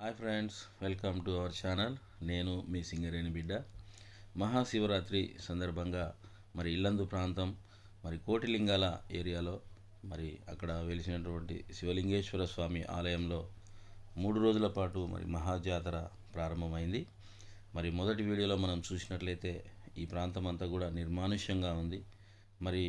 Hi friends welcome to our channel. నేను మీ సింగరేణి బిడ్డ. మహాశివరాత్రి సందర్భంగా మరి ఇల్లందు ప్రాంతం మరి కోటిలింగాల ఏరియాలో మరి అక్కడ వెలిసినటువంటి శివలింగేశ్వర స్వామి ఆలయంలో మూడు రోజుల పాటు మరి మహాజాతర ప్రారంభమైంది. మరి మొదటి వీడియోలో మనం చూసినట్లయితే ఈ ప్రాంతం అంతా కూడా నిర్మానుష్యంగా ఉంది. మరి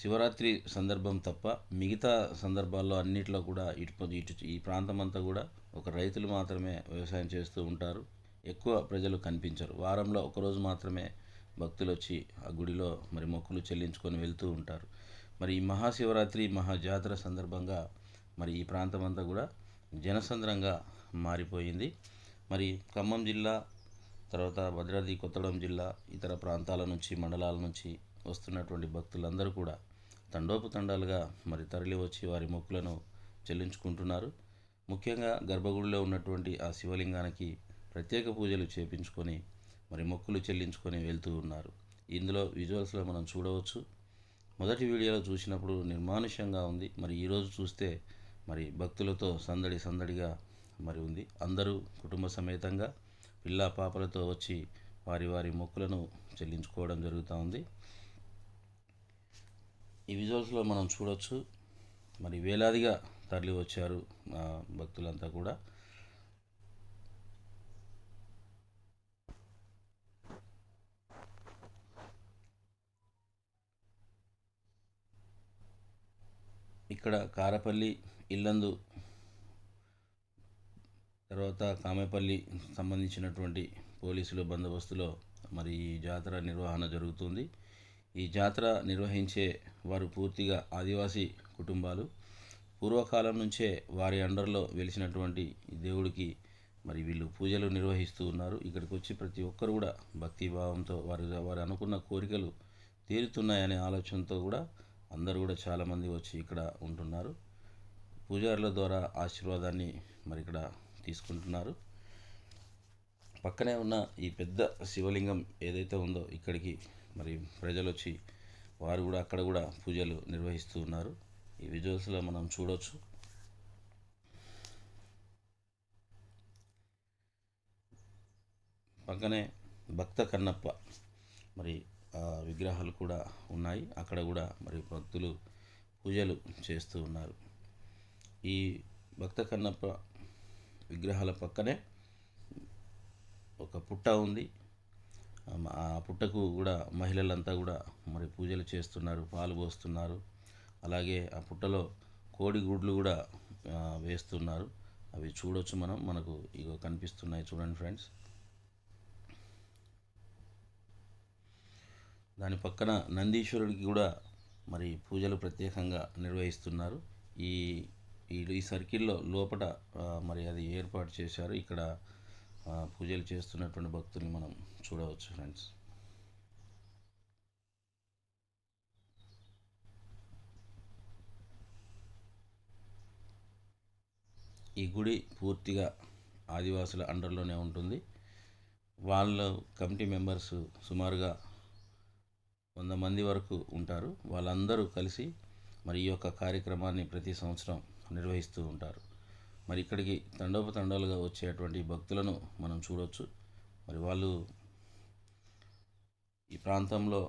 శివరాత్రి సందర్భం తప్ప మిగతా సందర్భాల్లో అన్నిట్లో కూడా ఇటు ఇటు ఈ ప్రాంతం అంతా కూడా ఒక రైతులు మాత్రమే వ్యవసాయం చేస్తూ ఉంటారు. ఎక్కువ ప్రజలు కనిపించరు. వారంలో ఒకరోజు మాత్రమే భక్తులు వచ్చి ఆ గుడిలో మరి మొక్కులు చెల్లించుకొని వెళ్తూ ఉంటారు. మరి ఈ మహాశివరాత్రి మహాజాతర సందర్భంగా మరి ఈ ప్రాంతం అంతా కూడా జనసంద్రంగా మారిపోయింది. మరి ఖమ్మం జిల్లా తర్వాత భద్రాద్రి కొత్తగూడెం జిల్లా ఇతర ప్రాంతాల నుంచి మండలాల నుంచి వస్తున్నటువంటి భక్తులందరూ కూడా తండోపతండాలుగా మరి తరలి వచ్చి వారి మొక్కులను చెల్లించుకుంటున్నారు. ముఖ్యంగా గర్భగుడిలో ఉన్నటువంటి ఆ శివలింగానికి ప్రత్యేక పూజలు చేపించుకొని మరి మొక్కులు చెల్లించుకొని వెళ్తూ ఉన్నారు. ఇందులో విజువల్స్లో మనం చూడవచ్చు. మొదటి వీడియోలో చూసినప్పుడు నిర్మానుష్యంగా ఉంది. మరి ఈరోజు చూస్తే మరి భక్తులతో సందడి సందడిగా మరి ఉంది. అందరూ కుటుంబ సమేతంగా పిల్ల పాపలతో వచ్చి వారి వారి మొక్కులను చెల్లించుకోవడం జరుగుతూ ఉంది. ఈ విజువల్స్లో మనం చూడొచ్చు. మరి వేలాదిగా తరలి వచ్చారు ఆ, భక్తులంతా కూడా. ఇక్కడ కారపల్లి ఇల్లందు తర్వాత కామేపల్లి సంబంధించినటువంటి పోలీసులు బందోబస్తులో మరి ఈ జాతర నిర్వహణ జరుగుతుంది. ఈ జాతర నిర్వహించే వారు పూర్తిగా ఆదివాసీ కుటుంబాలు. పూర్వకాలం నుంచే వారి అండర్లో వెలిసినటువంటి దేవుడికి మరి వీళ్ళు పూజలు నిర్వహిస్తూ ఉన్నారు. ఇక్కడికి వచ్చి ప్రతి ఒక్కరు కూడా భక్తిభావంతో వారు వారు అనుకున్న కోరికలు తీరుతున్నాయనే ఆలోచనతో కూడా అందరూ కూడా చాలామంది వచ్చి ఇక్కడ ఉంటున్నారు. పూజారుల ద్వారా ఆశీర్వాదాన్ని మరి ఇక్కడ తీసుకుంటున్నారు. పక్కనే ఉన్న ఈ పెద్ద శివలింగం ఏదైతే ఉందో ఇక్కడికి మరి ప్రజలు వచ్చి వారు కూడా అక్కడ కూడా పూజలు నిర్వహిస్తూ ఉన్నారు. ఈ విజువల్స్లో మనం చూడవచ్చు పక్కనే భక్త కన్నప్ప మరి విగ్రహాలు కూడా ఉన్నాయి. అక్కడ కూడా మరి భక్తులు పూజలు చేస్తూ ఉన్నారు. ఈ భక్త కన్నప్ప విగ్రహాల పక్కనే ఒక పుట్ట ఉంది. ఆ పుట్టకు కూడా మహిళలంతా కూడా మరి పూజలు చేస్తున్నారు పాలు పోస్తున్నారు. అలాగే ఆ పుట్టలో కోడి గుడ్లు కూడా వేస్తున్నారు. అవి చూడొచ్చు మనం. మనకు ఇగో కనిపిస్తున్నాయి చూడండి ఫ్రెండ్స్. దాని పక్కన నందీశ్వరుడికి కూడా మరి పూజలు ప్రత్యేకంగా నిర్వహిస్తున్నారు. ఈ ఈ ఈ సర్కిల్లో లోపల మరి అది ఏర్పాటు చేశారు. ఇక్కడ పూజలు చేస్తున్నటువంటి భక్తుల్ని మనం చూడవచ్చు ఫ్రెండ్స్ ఈ గుడి పూర్తిగా ఆదివాసుల అండర్లోనే ఉంటుంది. వాళ్ళ కమిటీ మెంబర్స్ సుమారుగా వంద మంది వరకు ఉంటారు. వాళ్ళందరూ కలిసి మరి ఈ యొక్క కార్యక్రమాన్ని ప్రతి సంవత్సరం నిర్వహిస్తూ ఉంటారు. మరి ఇక్కడికి తండోపతండాలుగా వచ్చేటువంటి భక్తులను మనం చూడవచ్చు మరి వాళ్ళు ఈ ప్రాంతంలో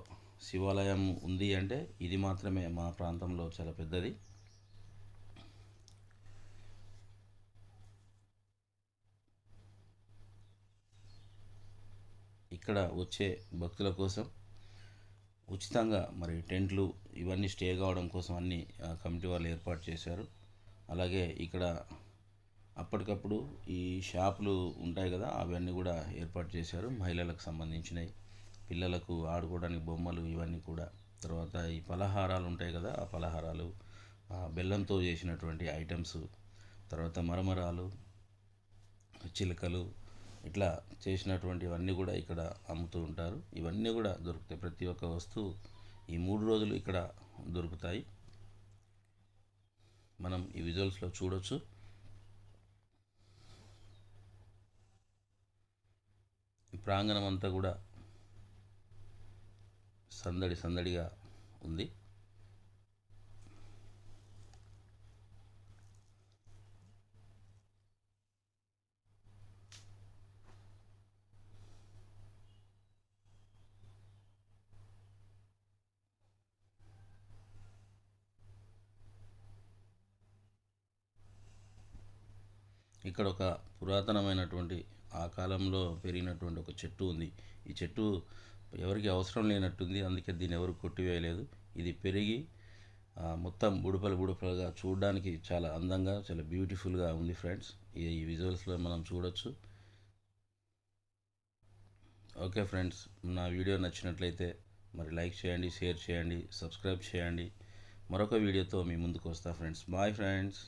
శివాలయం ఉంది అంటే ఇది మాత్రమే మా ప్రాంతంలో చాలా పెద్దది. ఇక్కడ వచ్చే భక్తుల కోసం ఉచితంగా మరి టెంట్లు ఇవన్నీ స్టే కావడం కోసం అన్ని కమిటీ వాళ్ళు ఏర్పాటు చేశారు. అలాగే ఇక్కడ అప్పటికప్పుడు ఈ షాపులు ఉంటాయి కదా అవన్నీ కూడా ఏర్పాటు చేశారు. మహిళలకు సంబంధించినవి పిల్లలకు ఆడుకోవడానికి బొమ్మలు ఇవన్నీ కూడా. తర్వాత ఈ పలహారాలు ఉంటాయి కదా ఆ పలహారాలు ఆ బెల్లంతో చేసినటువంటి ఐటమ్స్ తర్వాత మరమరాలు చిలుకలు ఇట్లా చేసినటువంటివన్నీ కూడా ఇక్కడ అమ్ముతూ ఉంటారు. ఇవన్నీ కూడా దొరుకుతాయి. ప్రతి ఒక్క వస్తువు ఈ మూడు రోజులు ఇక్కడ దొరుకుతాయి. మనం ఈ విజువల్స్లో చూడొచ్చు. ప్రాంగణం అంతా కూడా సందడి సందడిగా ఉంది. ఇక్కడ ఒక పురాతనమైనటువంటి ఆ కాలంలో పెరిగినటువంటి ఒక చెట్టు ఉంది. ఈ చెట్టు ఎవరికి అవసరం లేనట్టుంది. అందుకే దీన్ని ఎవరు కొట్టివేయలేదు. ఇది పెరిగి మొత్తం బుడపలు బుడపలుగా చూడడానికి చాలా అందంగా చాలా బ్యూటిఫుల్గా ఉంది ఫ్రెండ్స్. ఈ విజువల్స్లో మనం చూడొచ్చు. ఓకే ఫ్రెండ్స్ నా వీడియో నచ్చినట్లయితే మరి లైక్ చేయండి షేర్ చేయండి సబ్స్క్రైబ్ చేయండి. మరొక వీడియోతో మీ ముందుకు వస్తా ఫ్రెండ్స్. Bye friends.